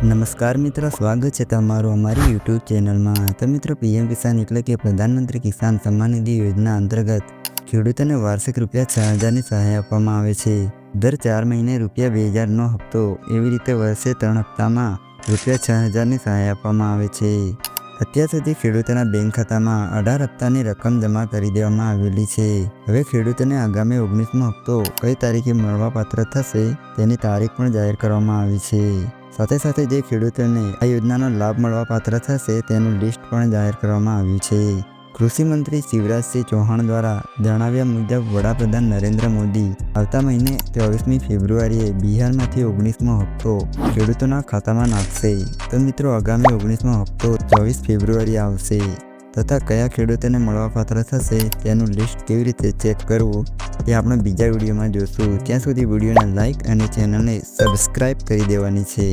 નમસ્કાર મિત્રો, સ્વાગત છે તમારું અમારી યુટ્યુબ ચેનલમાં. તો મિત્રો, પીએમ કિસાન એટલે કે પ્રધાનમંત્રી કિસાન સન્માન નિધિ યોજના અંતર્ગત ખેડૂતોને વાર્ષિક રૂપિયા છ હજારની સહાય આપવામાં આવે છે. દર ચાર મહિને રૂપિયા બે હજારનો હપ્તો એવી રીતે વર્ષે ત્રણ હપ્તામાં રૂપિયા છ હજારની સહાય આપવામાં આવે છે. અત્યાર સુધી ખેડૂતોના બેંક ખાતામાં અઢાર હપ્તાની રકમ જમા કરી દેવામાં આવેલી છે. હવે ખેડૂતોને આગામી ઓગણીસમો હપ્તો કઈ તારીખે મળવાપાત્ર થશે તેની તારીખ પણ જાહેર કરવામાં આવી છે. સાથે સાથે જે ખેડૂતોને આ યોજનાનો લાભ મળવા પાત્ર થશે, તેનું લિસ્ટ પણ જાહેર કરવામાં આવ્યું છે. કૃષિ મંત્રી શિવરાજસિંહ ચૌહાણ દ્વારા જણાવ્યા મુજબ, વડાપ્રધાન નરેન્દ્ર મોદી આવતા મહિને ચોવીસમી ફેબ્રુઆરીએ બિહારમાંથી ઓગણીસમો હપ્તો ખેડૂતોના ખાતામાં નાખશે. તો મિત્રો, આગામી ઓગણીસમો હપ્તો ચોવીસ ફેબ્રુઆરી આવશે. તથા કયા ખેડૂતોને મળવાપાત્ર થશે તેનું લિસ્ટ કેવી રીતે ચેક કરવું તે આપણે બીજા વિડીયોમાં જોશું. ત્યાં સુધી વિડીયોને લાઇક અને ચેનલને સબસ્ક્રાઈબ કરી દેવાની છે.